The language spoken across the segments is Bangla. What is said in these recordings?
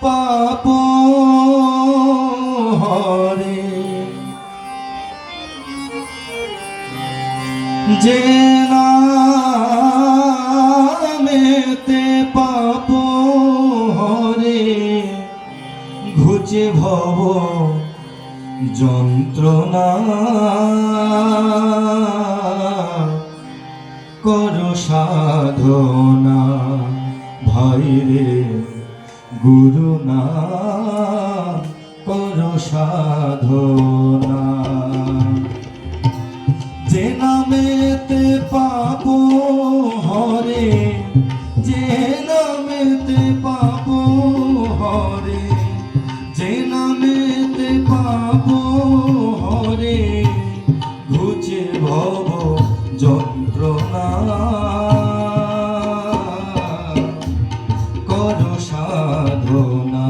পাপ হরে। যে নামেতে পাপ হরে ঘুচে ভব যন্ত্রণা। কর সাধনা। ভাইরে গুরু না কর সাধনা। সাধনা।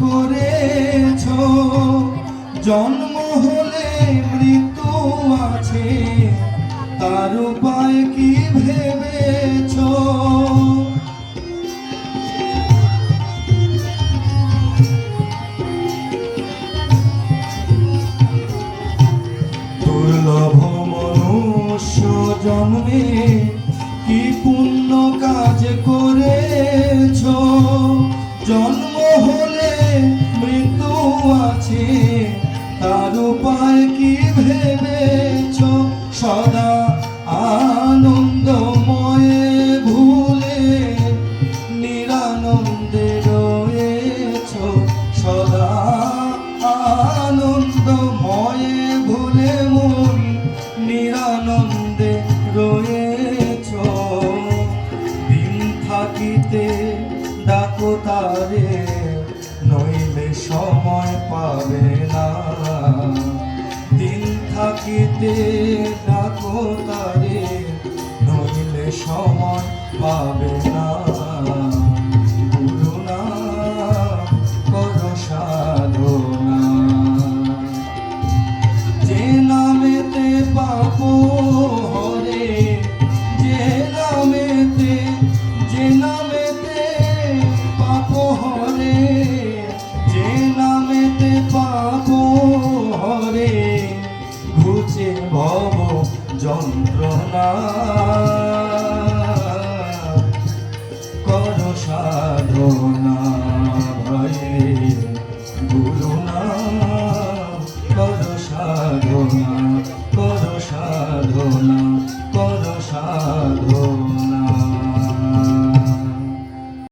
করেছ? জন্ম হলে মৃত্যু আছে, তার উপায় কি ভেবেছ? দুর্লভ মনুষ্য জন্মে কি পুণ্য কাজ করেছ সদা আনন্দময়ে ভুলে, নিরানন্দে রয়েছ। সদা আনন্দময়ে ভুলে মন, নিরানন্দে রয়েছ। দিন থাকিতে ডাকো তারে, নইলে সময় পাবে না। দিন থাকিতে তারে নইলে সময় পাবে না। যন্ত্রণা কর সাধনা ভয়ে গুরু